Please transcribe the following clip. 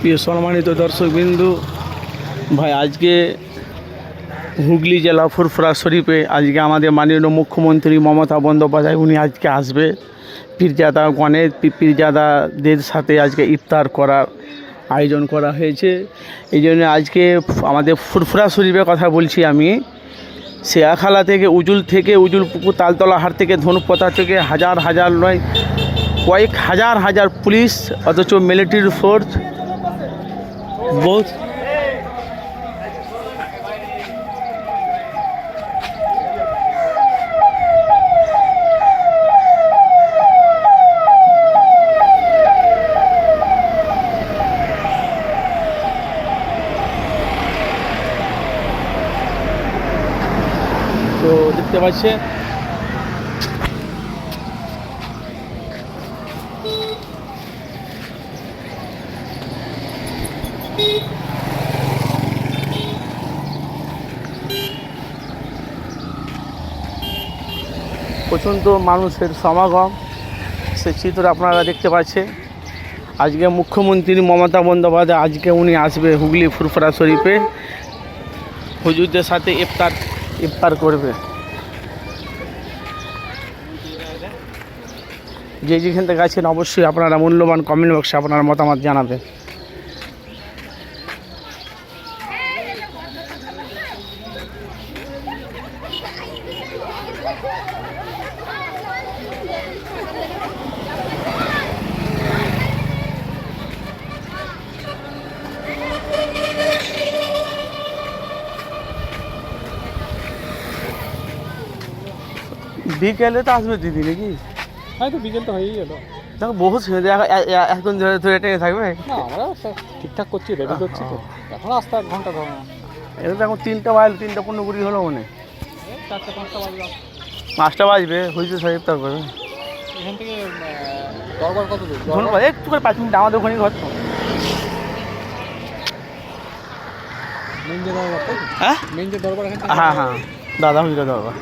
প্রিয় সম্মানিত দর্শকবিন্দু, ভাই, আজকে হুগলি জেলা ফুরফুরা শরীফে আজকে আমাদের মাননীয় মুখ্যমন্ত্রী মমতা বন্দ্যোপাধ্যায়, উনি আজকে আসবে। পীরজাদা গণেশ পীরজাদাদের সাথে আজকে ইফতার করার আয়োজন করা হয়েছে। এই জন্য আজকে আমাদের ফুরফুরা শরীফের কথা বলছি আমি। শেয়াখালা থেকে উজুল থেকে উজুল পুকুর, তালতলা হাট থেকে ধনুপতা থেকে হাজার হাজার নয়, কয়েক হাজার হাজার পুলিশ, অথচ মিলিটারি ফোর্স বহুত তো দেখতে পাচ্ছে প্রচণ্ড মানুষের সমাগম, সে চিত্র আপনারা দেখতে পাচ্ছেন। আজকে মুখ্যমন্ত্রী মমতা বন্দ্যোপাধ্যায়, আজকে উনি আসবে হুগলি ফুরফুরা শরীফে। হুজুরদের সাথে ইফতার ইফতার করবে। যে যেখান থেকে আছেন, অবশ্যই আপনারা মূল্যবান কমেন্ট বক্সে আপনার মতামত জানাবেন। বিকেলে তো আসবে দিদি নাকি? হয়তো বিকেল তো হয়েই গেল। দেখো বহু ছেলে এখন ধরে ধরে টেনে থাকবে? না আমরা ঠিকঠাক করছি রেডি করছি তো। এখন আসতে এক ঘণ্টা ধরো এটা তো এখন তিনটা বাজলো তিনটা পনেরো কুড়ি হলো মনে চারটে পাঁচটা বাজবে পাঁচটা বাজবে হয়েছে সাহেব তারপরে। এখান থেকে দরবার কত ধন্যবাদ একটু করে পাঁচ মিনিট আমাদের ওখানে ঘর তো। দরবার হ্যাঁ? দরবার হ্যাঁ হ্যাঁ। দাদা হুজুরা দাদা